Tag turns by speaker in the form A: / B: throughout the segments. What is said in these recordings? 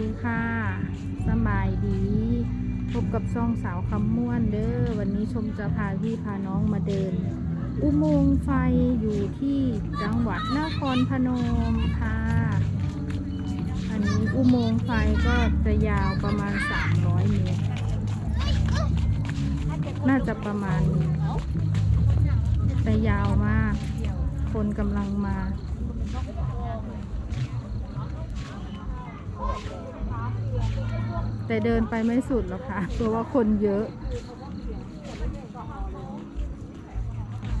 A: ดีค่ะสบายดี พบกับช่องสาวคำม่วนเด้อวันนี้ชมจะพาพี่พาน้องมาเดิน อุโมงค์ไฟอยู่ที่จังหวัดนครพนมค่ะ อันนี้อุโมงค์ไฟก็จะยาวประมาณ 300 เมตร น่าจะประมาณนี้แต่ยาวมาก คนกำลังมา แต่เดินไปไม่สุดหรอกค่ะเพราะว่าคนเยอะ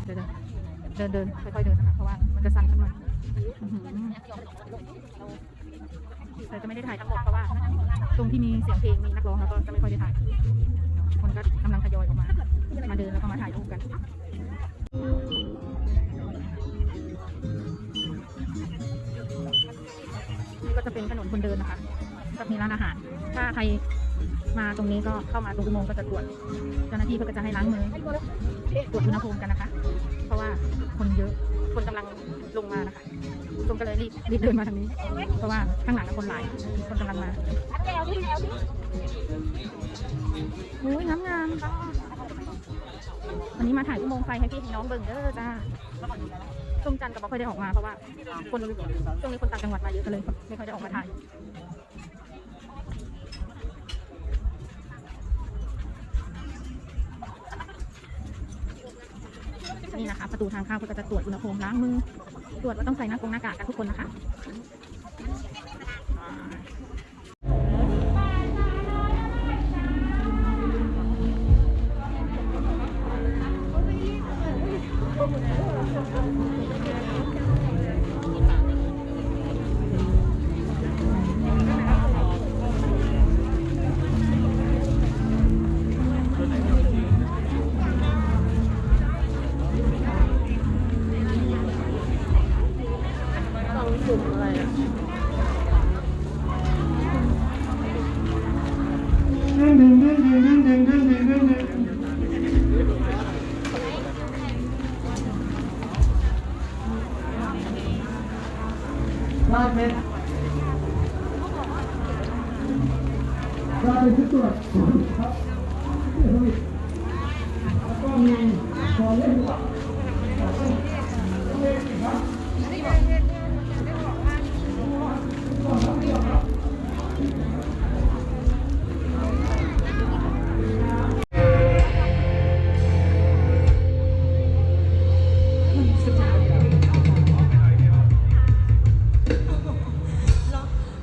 A: เดินเดินเดินค่อยๆเดินนะคะเพราะว่ามันจะสั่นขึ้นมาแต่จะไม่ได้ถ่ายทั้งหมดเพราะว่า ตรงที่มีเสียงเพลงมีนักร้องแล้วก็จะไม่ค่อยได้ถ่ายคนก็กำลังทยอยออกมา มาเดินแล้วก็มาถ่ายรูปกันนี่ก็จะเป็นถนนคนเดินนะคะ ก็มีร้านอาหาร ถ้าใครมาตรงนี้ก็เข้ามาตรงอุโมงค์ก็จะตรวจเจ้าหน้าที่เขาก็จะให้ล้างมือตรวจอุณหภูมิกันนะคะ เพราะว่าคนเยอะคนกำลังลงมานะคะชมก็เลยรีบรีบเดินมาทางนี้ เพราะว่าข้างหลังน่ะคนหลายคนกำลังมาโอ้ยงามงามวันนี้มาถ่ายอุโมงไฟให้พี่ให้น้องเบิ่งเด้อจ้าช่วงจันทร์ก็ไม่ค่อยได้ออกมาเพราะว่าคนช่วงนี้คนต่างจังหวัดมาเยอะก็เลย ไม่ค่อยได้ออกมาถ่าย นี่นะคะ ประตูทางเข้าก็จะตรวจอุณหภูมิล้างมือ ตรวจว่าต้องใส่หน้ากงหน้ากากกันทุกคนนะคะ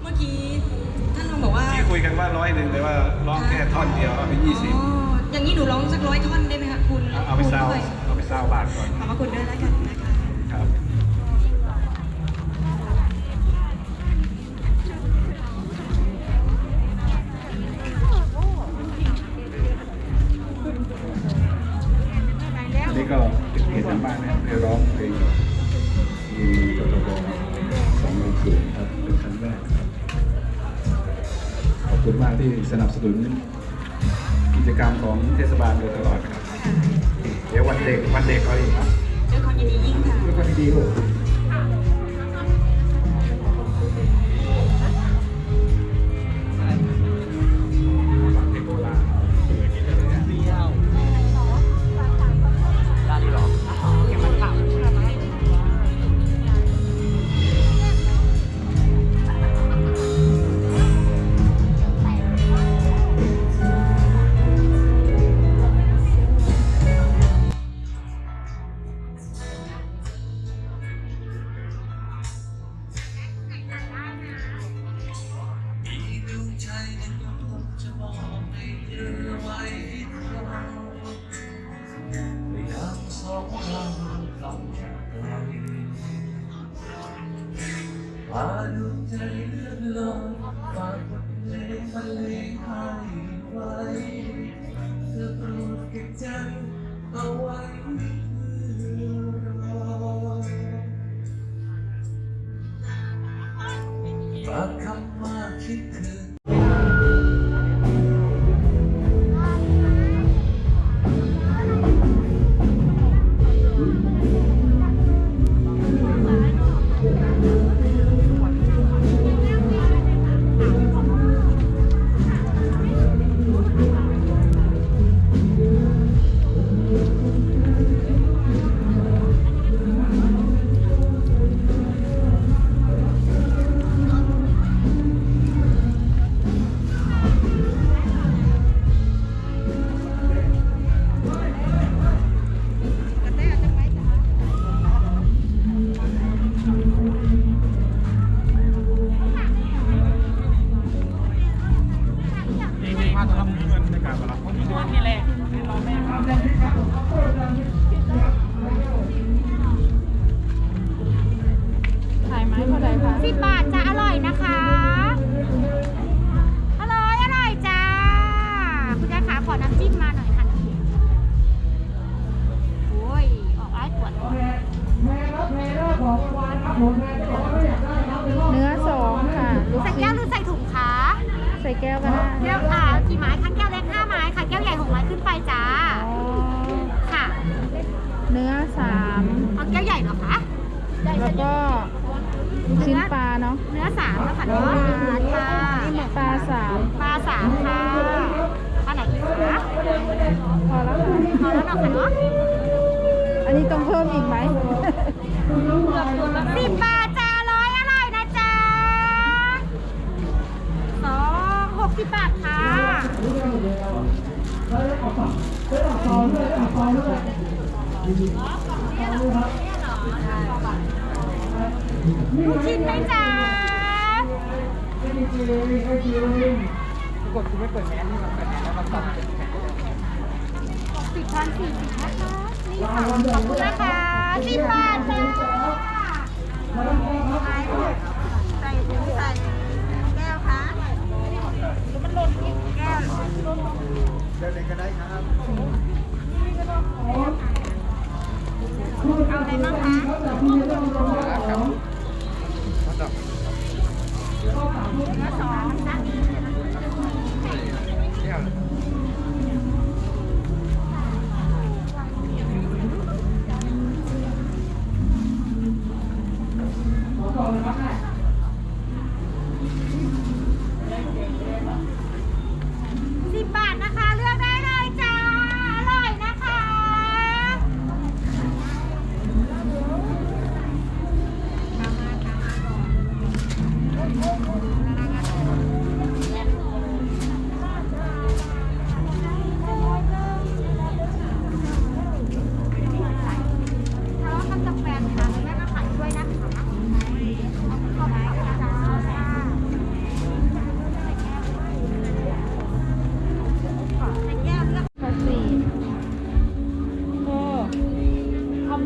B: เมื่อ
C: กี้ท่านรองบอกว่า
D: ที่คุยกันว่าร้อยหนึ่งแต่ว่าร้องแค่ท่อนเดียวเอาไปยี่สิบ
C: อ๋ออย่างนี้หนูร้องสักร้อยท่อนได้ไหมคะคุณ
D: เอาไปซาว
C: ด้วย
D: เอาไปซาวบาทก่อน
C: ขอบพระคุณด้วยแล้วกันนะคะ
D: นับสนุนกิจกรรมของเทศบาลโดยตลอดครับ เดี๋ยววันเด็กวันเด็กเอาอีกครับ
C: ด้วยความยินดียิ่งค่ะ
D: ด้วยความดีๆลูก
E: พ เนื้อ
A: สองค่ะลูก
F: ใส่
A: ชิ้
F: แก้วนหรือใส่ถุงคะ
A: ใส่แก้วก็ได้
F: แก้วอ่ากี่ไม้คะแก้วเล็กห้าไม้ค่ะ แก้วใหญ่หกไม้ขึ้นไปจ้า
A: อ๋อ
F: ค่ะ
A: เนื้อสาม
F: เอาแก้วใหญ่เหรอคะ
A: แล้วก็ลูกชิ้นปลาเนาะ
F: เนื้อสามนะคะเนาะค่ะ
A: ปลาสาม
F: ปลาสามค่ะปลาไหนอีกคะ
A: พอแล้วค่ะ
F: พอแล้วเนาะค่ะเนาะ
A: อันนี้ต้องเพิ่มอีกไหม
F: สิบบาทจ้าร้อยอร่อยนะจ้าสองหกสิบบาทค่ะลูกชิ้นไหมจ้า
B: กดกูไม่เปิดแมสนี่มันเปิดแมสแล้วมันตัด
F: สิบพันสี่สิบนะคะนี่ค่ะขอบคุณนะคะ สิบบาทจ้าใส่ถุงใส่แก้วคะมันหล่นอีกแก้ว
B: เดินเลยก็ได้ครับ
F: เอาอะไรบ้างคะ
B: ครับมาดับ
F: เนื้อสองนะ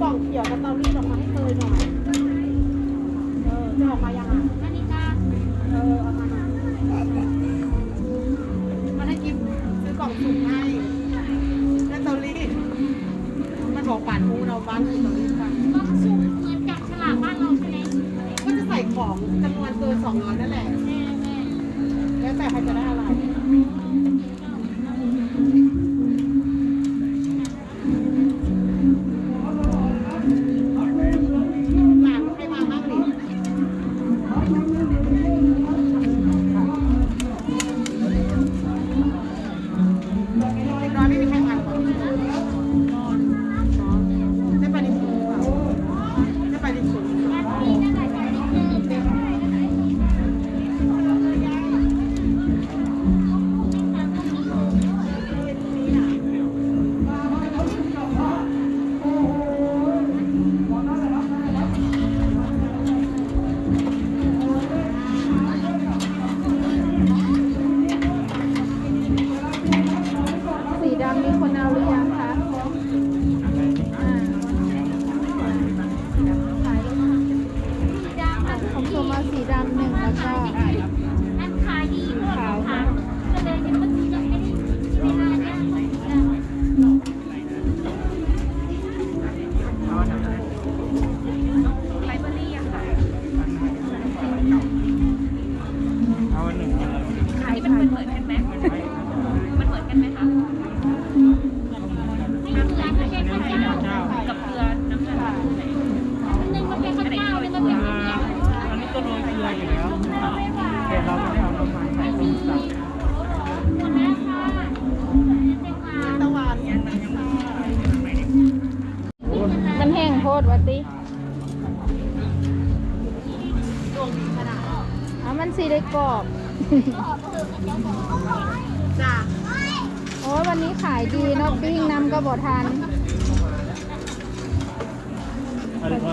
F: กล่องเขี
C: ยวกับเตารีดออกมาให้เตยหน่อย เออ จะออกมายังอะ
F: นนี้จ้า
C: เออเอามาหน่อยมันให้กิฟซื้อกล่องสุ่มให้ได้เตารีดมันบอกป่านกูเราบ้านคือเตารีดกัน
F: ก็สุ่มเหมือนกับฉลากบ้านเราใช่ไหม
C: ก็จะใส่ของจำนวนเกินสองร้อยนั่นแหละ
F: แม่แม่
C: แล้วแต่ใครจะได้อะไร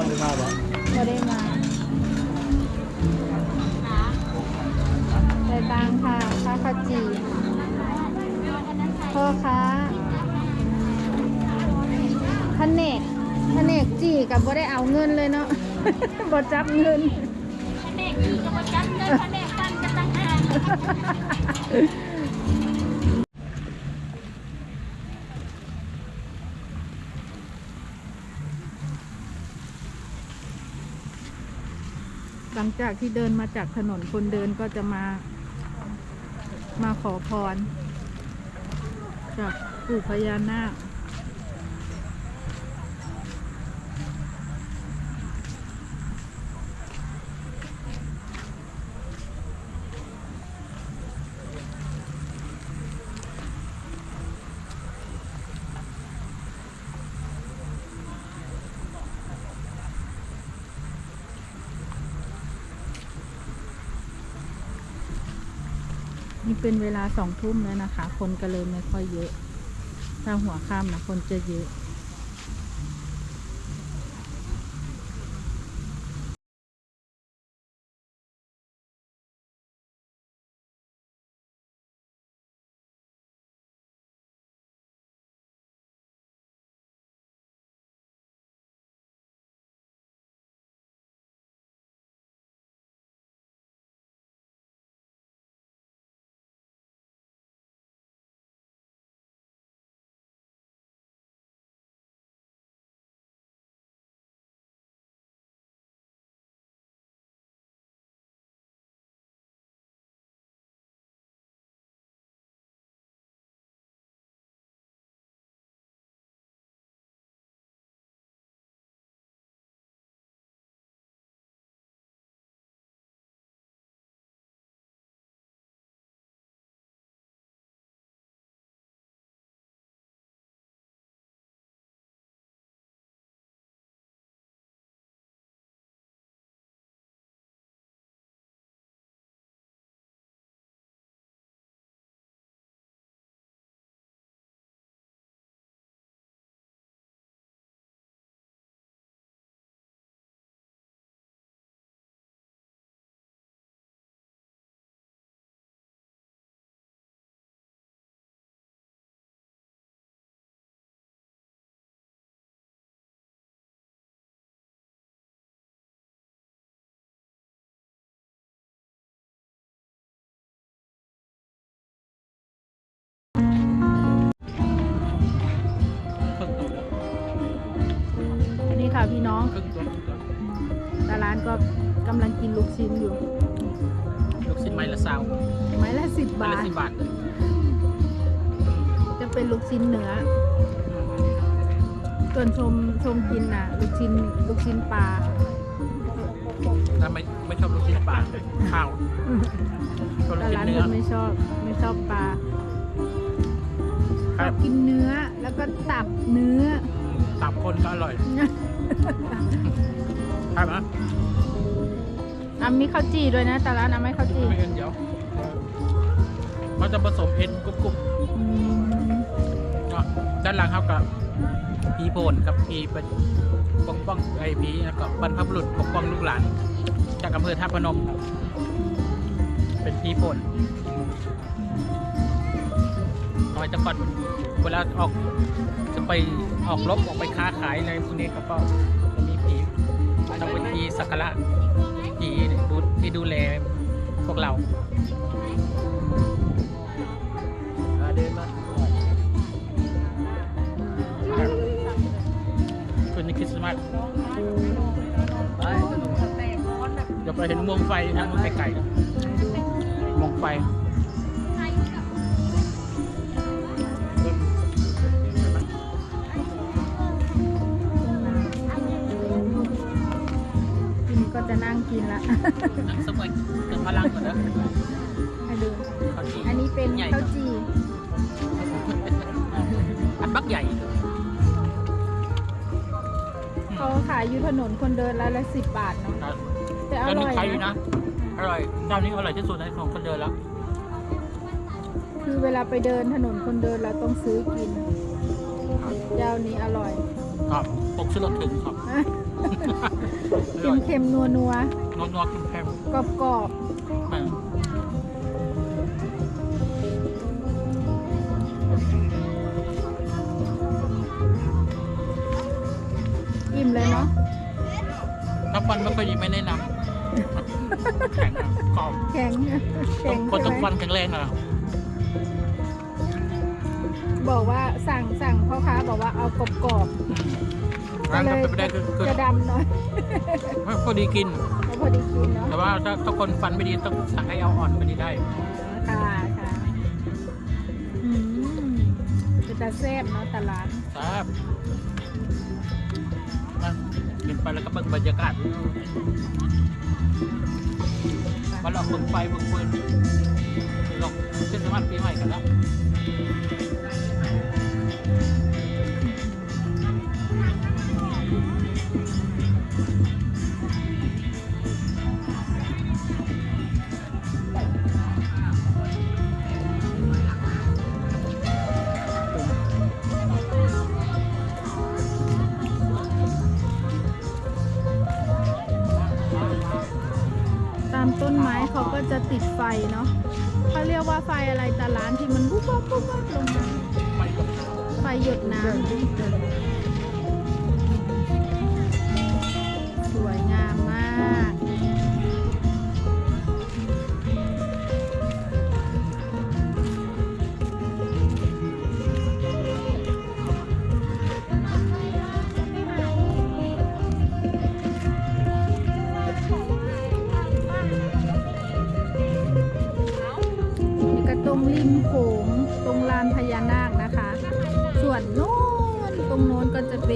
B: ไม่มาหรอ
A: ก็ได้มาได้ตังค่ะค่าข้าวจีพ่อค้าแผนกแผนกจีกับบ่ได้เอาเงินเลยเนาะบ่จับเงิน
F: แผนกขี่กับประจันเลยแผนกปั้นกันต่างหาก
A: หลังจากที่เดินมาจากถนนคนเดินก็จะมา มาขอพร จากปู่พญานาค นี่ เป็นเวลาสองทุ่มแล้วนะคะ คนก็เลยไม่ค่อยเยอะ ถ้าหัวค่ำนะคนจะเยอะ พี่น้อง
C: ครึ่งตัวครึ่งตัว
A: แต่ร้านก็กำลังกินลูกชิ้นอยู่
C: ลูกชิ้นไม้ละซาว
A: ไม้ละสิบ
C: ไม้
A: บา
C: ละ
A: ท
C: สิบบาท
A: จะเป็นลูกชิ้นเนื้อส่วนชมชมกินน่ะ ลูกชิ้นลูกชิ้นปลา
C: ถ้าไม่ไม่ชอบลูกชิ้นปลาข้าวก็ลูก
A: แต่
C: ชิ้น
A: ร้าน
C: เนื้อ
A: คุณไม่ชอบไม่ชอบปลา
C: ค
A: ช
C: รั
A: อ
C: บบ
A: กินเนื้อแล้วก็ตับเนื้อ
C: ตับคนก็อร่อย ใช่ไหม
A: อะมีข้าวจี่ด้วยนะแต่ร้านอะไม่ข้าวจี่
C: ไม่เอ็นเดี๋ยวมันจะผสมเอ็นกรุบ
A: อืม
C: ๆก็ด้านหลังเขากับพีโพนกับพีเป็นปกป้องไอพีแล้วก็บรรพบุรุษปกป้องลูกหลาน จากอำเภอท่าพนม เป็นพีโพน เอาไว้แต่ก่อนเวลาออกจะไปออกรบออกไปค้าขายอะไรพวกนี้ก็ก็จะมีผีต้องเป็นผีสักการะผีดูที่ดูแลพวกเราเดินมาคืนนี้คริสต์มาสเดี๋ยวไปเห็นมวงไฟทางนู้นไกลๆมวงไฟ
A: ก็จะนั่งกินละ
C: นั่งสมัยเติมพลังก่อนนะ
A: ให้ดู
C: ข้าวจี่
A: อันนี้เป็น
C: ใหญ่
A: ข้าวจี่
C: อันบักใหญ่
A: เขาขายอยู่ถนนคนเดินแล้วละสิบบาทเนาะ
C: ครับ
A: แต่อ
C: แล้ว
A: ร่
C: นี่
A: อย
C: ใครดี
A: นะ
C: นะอร่อยเจ้านี้อร่อยที่สุดในของคนเดินแล้ว
A: คือเวลาไปเดินถนนคนเดินเราต้องซื้อกินเจ้านี้อร่อย
C: ครับปกชื่อรถถึงครับอ
A: เค็
C: ร่อ
A: ม
C: ย
A: เค็มนัวนัว
C: นัวนัวๆเค็ม
A: กรอบกรอบ
C: ๆอืม
A: ๆอิ่มเลยเนาะ
C: น้ำฟันไม่ค่อยดีไม่แนะนำแข็งอะกรอบ
A: แข็งแข็ง
C: คนต้อง
A: ใช่ไหม
C: ฟันแข็งแรงอะ
A: บอกว่าสั่งสั่งพ่อค้าบอกว่าเอากรอบกรอบ
C: อืม
A: ๆ
C: ร้าน
A: ก็
C: ก็
A: เลย
C: เป็นไปได้คือคือ
A: จะดำหน่อย
C: ไม่พอดีกิน
A: พอพอดีกินเนาะ
C: แต่ว่าถ้าถ้าคนฟันไม่ดีต้องสั่งให้เอาอ่อนไปดีได้
A: ค่ะค่ะอืมเป็นตาแซ่บเนาะตลาด
C: ครับมากินไปแล้วก็เบิ่งบรรยากาศมาลองเบิ่งไฟเบิ่งฟืนลองเทศกาลปีใหม่กันแล้ว
A: เนาะเขาเรียกว่าไฟอะไรแต่ร้านที่มันปุ๊บปั๊บปุ๊บปั๊บลงมา
C: ไฟ
A: หยดน้ำ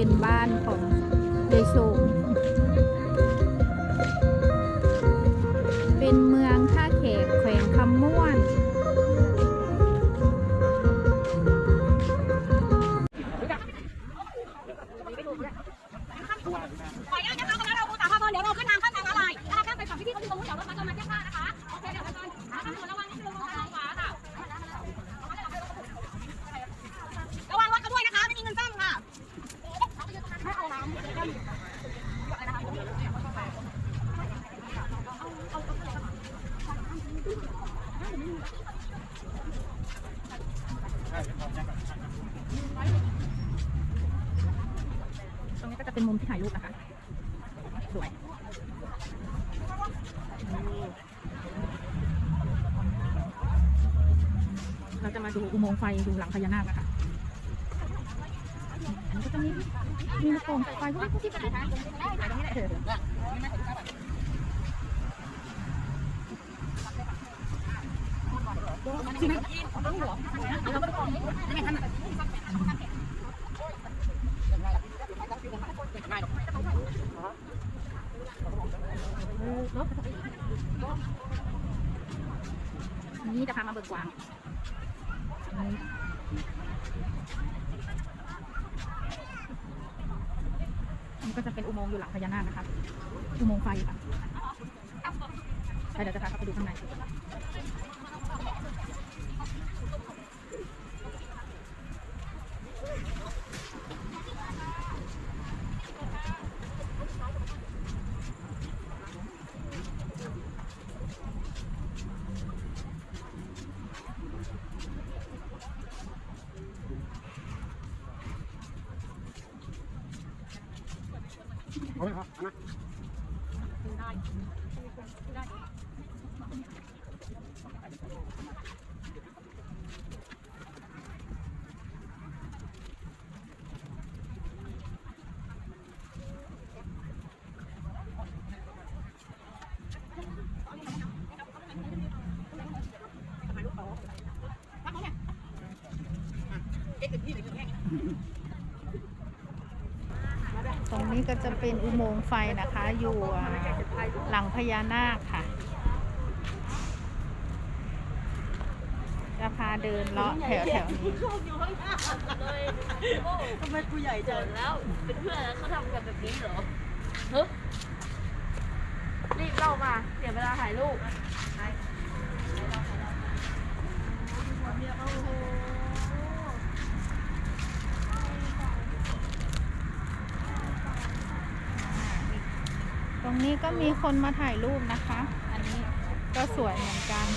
A: เป็นบ้านของเดโซง เป็นมุม
F: ที่ถ่ายรู
A: ปนะคะ สวยเราจะมาดูอุโมงค์ไฟดูหลังพญานาคนะคะอันนี้ก็จะมีมีลูกโป่งไฟพวกนี้ที่ไหนคะตรงนี้แหละอัน นี้จะพามาเบิกกวางมันก็จะเป็นอุโมงค์อยู่หลังพญานาคนะคะ อุโมงค์ไฟค่ะเดี๋ยวจะพาเข้าไปดูข้างใน ตรง นี้ก็จะเป็นอุโมงค์ไฟนะคะ อยู่หลังพญานาคค่ะ จะพาเดินเลาะแถวแถวนี้
G: ทำไมกูใหญ่จังแล้ว เป็นเพื่อนแล้วเขาทำกันแบบนี้เหรอเฮ้ยรีบเล่ามาเสียเวลาถ่ายรูป
A: ต รงนี้ก็มีคนมาถ่ายรูปนะคะ อันนี้ก็สวยเหมือนกัน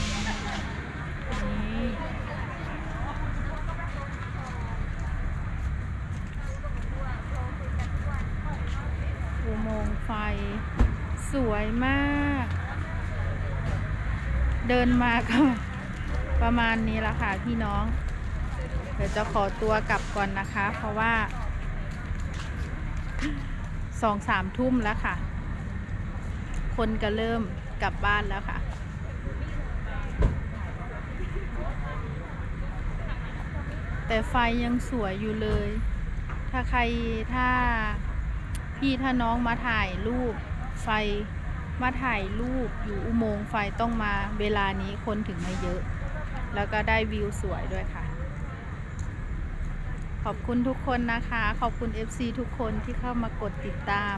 A: นี่อุโมงค์ไฟ สวยมาก เดินมาก็ประมาณนี้ละค่ะพี่น้อง เดี๋ยวจะขอตัวกลับก่อนนะคะ เพราะว่าสองสามทุ่มแล้วค่ะ คนก็เริ่มกลับบ้านแล้วค่ะ แต่ไฟยังสวยอยู่เลย ถ้าใครถ้าพี่ถ้าน้องมาถ่ายรูปไฟมาถ่ายรูปอยู่อุโมงค์ไฟต้องมาเวลานี้คนถึงมาเยอะ แล้วก็ได้วิวสวยด้วยค่ะ ขอบคุณทุกคนนะคะ ขอบคุณ FC ทุกคนที่เข้ามากดติดตาม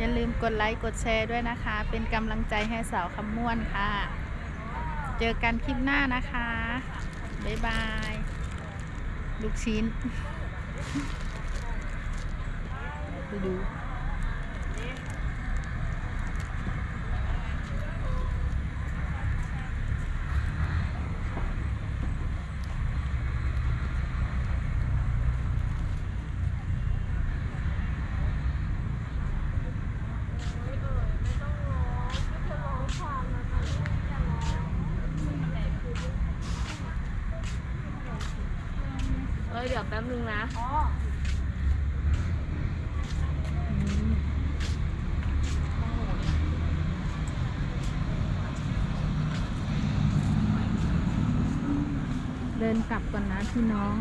A: อย่าลืมกดไลค์กดแชร์ด้วยนะคะ เป็นกำลังใจให้สาวคำม่วนค่ะ เจอกันคลิปหน้านะคะ บ๊ายบาย ลูกชิ้น ไปดู
G: เอ้ยเดี๋ยวแป๊บนึงนะ
A: เดินกลับก่อนนะพี่น้อง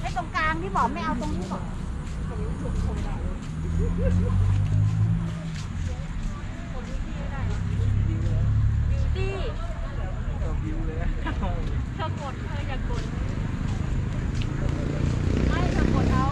F: ให้ตรงกลางที่บอกไม่เอาตรงที่บอก
G: บิวตี้เธอกดเธออย่ากด
F: ไม่จะกดเอา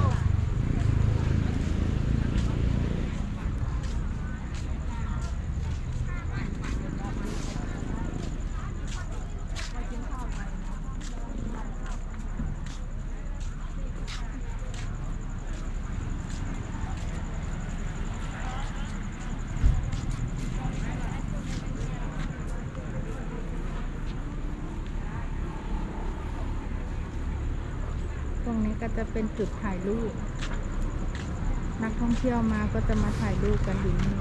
A: ตรงนี้ ก็จะเป็นจุดถ่ายรูป นักท่องเที่ยวมาก็จะมาถ่ายรูปกันอยู่นี่